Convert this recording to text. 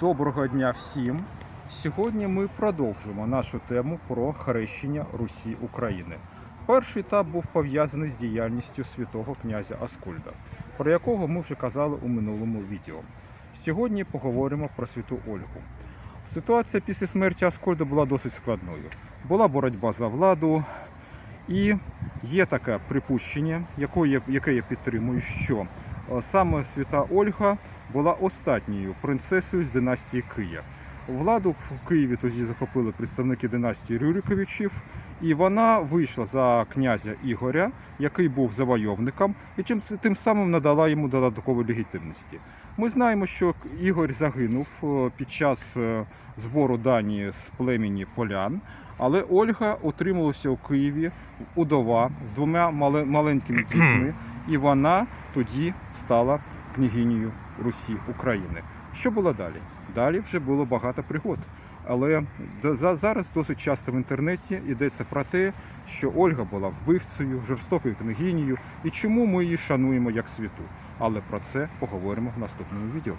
Доброго дня всім! Сьогодні ми продовжимо нашу тему про хрещення Русі України. Перший етап був пов'язаний з діяльністю святого князя Аскольда, про якого ми вже казали у минулому відео. Сьогодні поговоримо про святу Ольгу. Ситуація після смерті Аскольда була досить складною. Була боротьба за владу, і є таке припущення, яке я, підтримую, що саме свята Ольга була останньою принцесою з династії Кия. Владу в Києві тоді захопили представники династії Рюриковичів, і вона вийшла за князя Ігоря, який був завойовником, і чим тим самим надала йому додаткової легітимності. Ми знаємо, що Ігор загинув е, під час е, збору дані з племені полян, але Ольга утрималася у Києві удова з двома мале- маленькими дітьми, і вона тоді стала княгинею Русі України. Що було далі? Далі вже було багато пригод. Але за- зараз досить часто в інтернеті йдеться про те, що Ольга була вбивцею, жорстокою княгинею і чому ми її шануємо як світу. Але про це поговоримо в наступному відео.